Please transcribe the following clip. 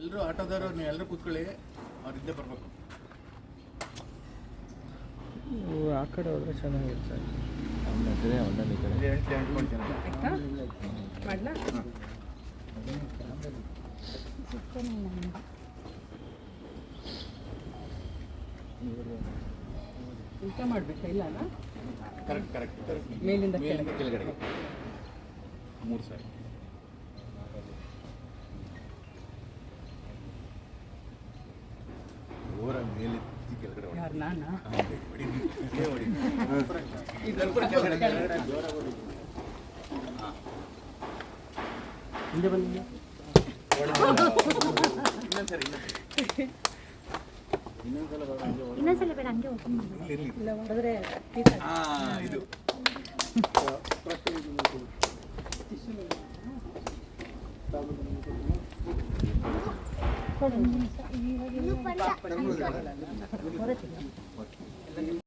ಎಲ್ಲರೂ ಆಟೋದವರು ನೀವು ಎಲ್ಲರೂ ಕೂತ್ಕೊಳ್ಳಿ ಅವ್ರ ಹಿಂದೆ ಬರಬೇಕು. ಆ ಕಡೆ ಹೋದ್ರೆ ಊಟ ಮಾಡ್ಬೇಕಾ? ಇಲ್ಲ ಕರೆಕ್ಟ್ ಕರೆಕ್ಟ್ ಕರೆಕ್ಟ್. ಮೇಲಿಂದ ಕೆಳಗಡೆ ಮೂರು ಸಾರಿ. ಇನ್ನೊಂದ್ಸರಿ ಇನ್ನೊಂದ್ಸರಿ. ಇನ್ನೊಂದ್ಸಲ ಬೇಡ ಹಂಗೆ ಓಪನ್ ಮಾಡಿ ಇಲ್ಲಿ, ಇಲ್ಲಿ. ಇಲ್ಲ ಹೊಡೆದ್ರೆ ಹಾ ಇದು ಇನ್ನೂ ಪಲ್ಯ